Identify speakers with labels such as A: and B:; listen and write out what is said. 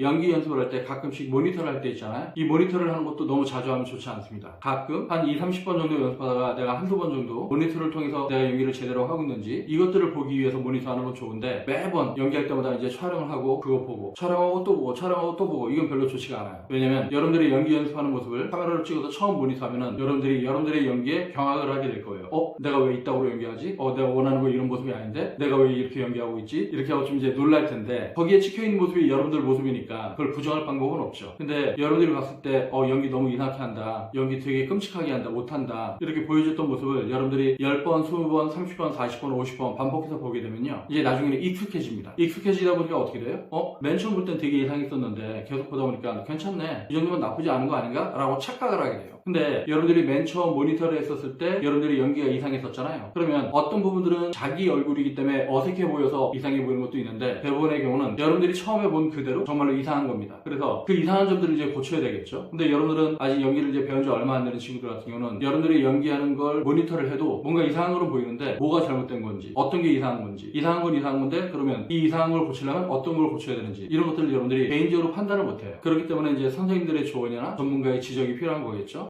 A: 연기 연습을 할 때 가끔씩 모니터를 할 때 있잖아요. 이 모니터를 하는 것도 너무 자주 하면 좋지 않습니다. 가끔 한 2, 30번 정도 연습하다가 내가 한두 번 정도 모니터를 통해서 내가 연기를 제대로 하고 있는지 이것들을 보기 위해서 모니터하는 건 좋은데 매번 연기할 때마다 이제 촬영을 하고 그거 보고 촬영하고 또 보고 촬영하고 또 보고 이건 별로 좋지가 않아요. 왜냐면 여러분들이 연기 연습하는 모습을 카메라로 찍어서 처음 모니터하면은 여러분들이 여러분들의 연기에 경악을 하게 될 거예요. 어? 내가 왜 이따구로 연기하지? 어? 내가 원하는 거 이런 모습이 아닌데? 내가 왜 이렇게 연기하고 있지? 이렇게 하고 좀 이제 놀랄 텐데 거기에 찍혀있는 모습이 여러분들 모습이니까 그걸 부정할 방법은 없죠. 근데 여러분들이 봤을 때 어, 연기 너무 이상하게 한다. 연기 되게 끔찍하게 한다. 못한다. 이렇게 보여줬던 모습을 여러분들이 10번, 20번, 30번, 40번, 50번 반복해서 보게 되면요. 이제 나중에는 익숙해집니다. 익숙해지다 보니까 어떻게 돼요? 어? 맨 처음 볼 땐 되게 이상했었는데 계속 보다 보니까 괜찮네. 이 정도면 나쁘지 않은 거 아닌가? 라고 착각을 하게 돼요. 근데 여러분들이 맨 처음 모니터를 했었을 때 여러분들이 연기가 이상했었잖아요. 그러면 어떤 부분들은 자기 얼굴이기 때문에 어색해 보여서 이상해 보이는 것도 있는데 대부분의 경우는 여러분들이 처음에 본 그대로 정말로 이상한 겁니다. 그래서 그 이상한 점들을 이제 고쳐야 되겠죠. 근데 여러분들은 아직 연기를 이제 배운 지 얼마 안 되는 친구들 같은 경우는 여러분들이 연기하는 걸 모니터를 해도 뭔가 이상한 걸로 보이는데 뭐가 잘못된 건지 어떤 게 이상한 건지 이상한 건 이상한 건데 그러면 이 이상한 걸 고치려면 어떤 걸 고쳐야 되는지 이런 것들을 여러분들이 개인적으로 판단을 못해요. 그렇기 때문에 이제 선생님들의 조언이나 전문가의 지적이 필요한 거겠죠.